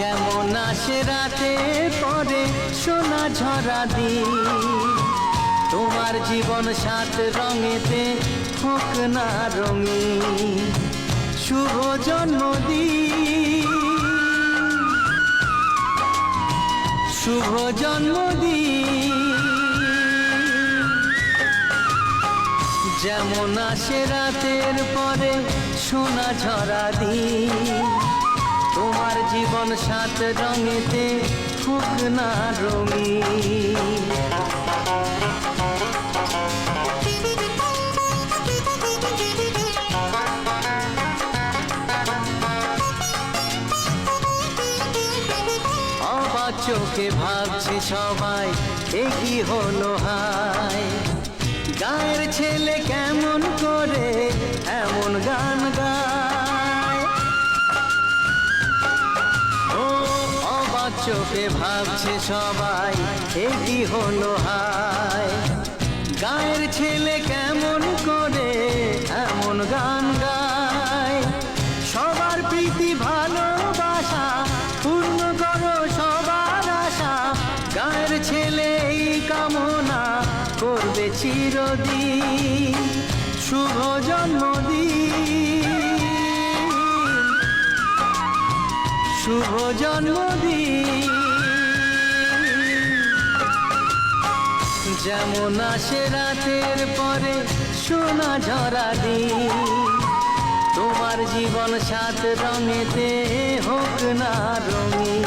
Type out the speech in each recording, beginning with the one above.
যেমন আসে রাতে পরে সোনা ঝরা দিন। তোমার জীবন সাত রঙেতে হোক না রঙি শুভ জন্মদিন। শুভ জন্মদিন। যেমন আসে রাতের পরে সোনা ঝরা দিন। তোমার জীবন সাত রঙেতে হোক না রঙিন অবাক চোখে ভাবছে সবাই, এ কি হলো হায়? গায়ের ছেলে কেমন করে, এমন গান গায়। সবাই এ হলো হায়। গায়ের ছেলে কেমন করে এমন গান গায়। সবার প্রীতি, ভালোবাসা, পূর্ণ করো সবার আশা। গায়ের ছেলে এই কামনা করবে চিরদিন। শুভ জন্মদিন। শুভ জন্মদিন। যেমন আসে রাতের পরে সোনা ঝরা দিন। তোমার জীবন সাত রঙেতে হোক না রঙিন।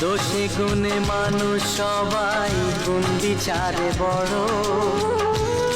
দোষে গুণে মানুষ সবাই গুণ বিচারে বড়।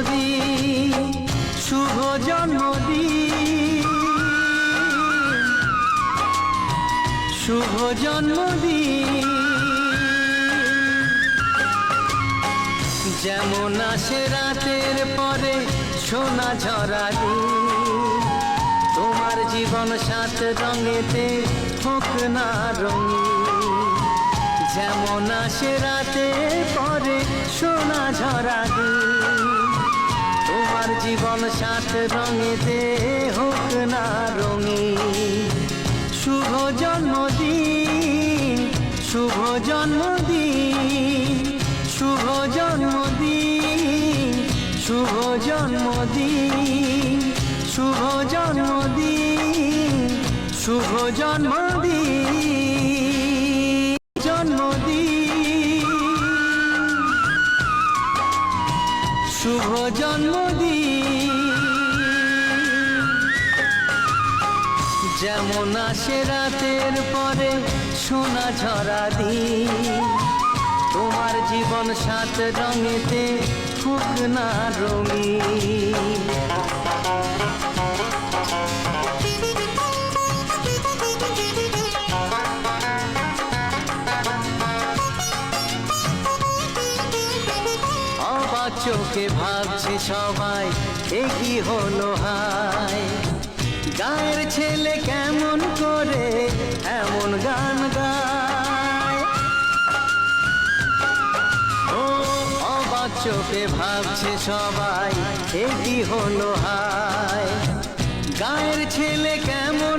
শুভ দিন শুভ জন্মদিন শুভ জন্মদিন। যেমন আসে রাতের পরে সোনা ঝরা দিন, তোমার জীবন সাত রঙেতে হোক না রঙিন। যেমন আসে রাতে পরে সোনা ঝরা তোমার জীবন সাত রঙেতে হোক না রঙিন। শুভ জন্মদিন শুভ জন্মদিন শুভ জন্মদিন শুভ জন্মদিন শুভ জন্মদিন শুভ জন্মদিন। যেমন আসে রাতের পরে সোনা ঝরা দিন। তোমার জীবন সাত রঙেতে ফুক না অবাক চোখে ভাবছে সবাই, এ কি হলো হায়? গায়ের ছেলে কেমন করে? এমন গান গায়। ও, অবাক চোখে ভাবছে সবাই এটি হলো হায়? গায়ের ছেলে কেমন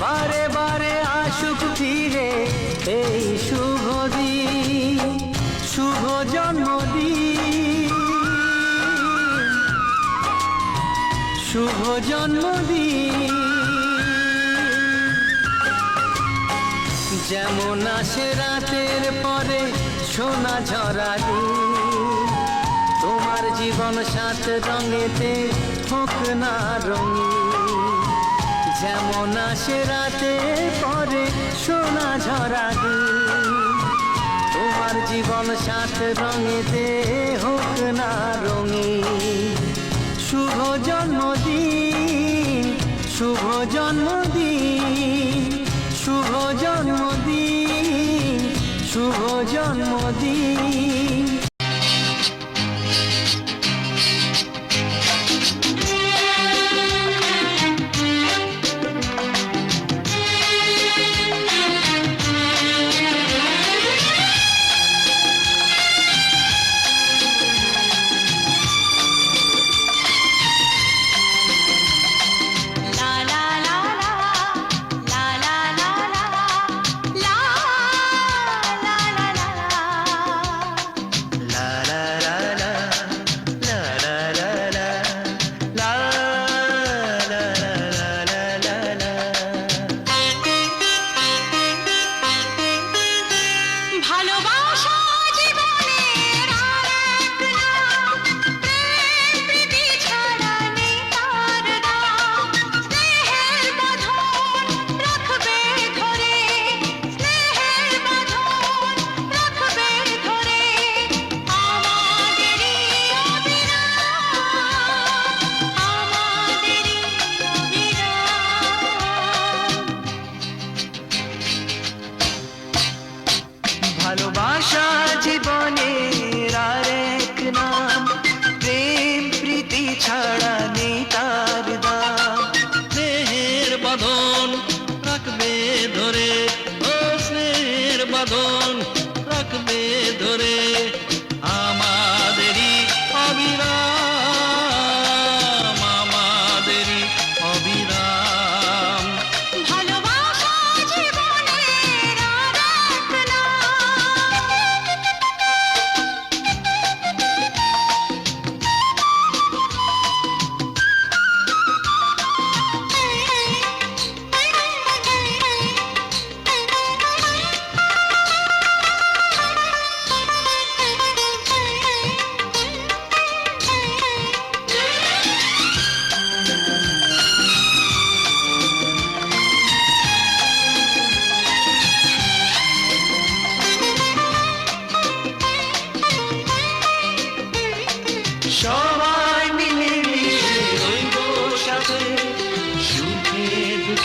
বারে বারে আসুক ফিরে, এই শুভ দিন, শুভ জন্মদিন। শুভ জন্মদিন। যেমন আসে রাতের পরে সোনা ঝরা তোমার জীবন সাত রঙেতে হোক না রঙিন। যেমন আসে রাতে পরে সোনা ঝরা তোমার জীবন সাত রঙেতে হোক না রঙিন শুভ জন্মদিন শুভ জন্মদিন শুভ জন্মদিন শুভ জন্মদিন।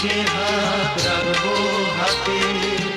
हाथ प्रभु हाथी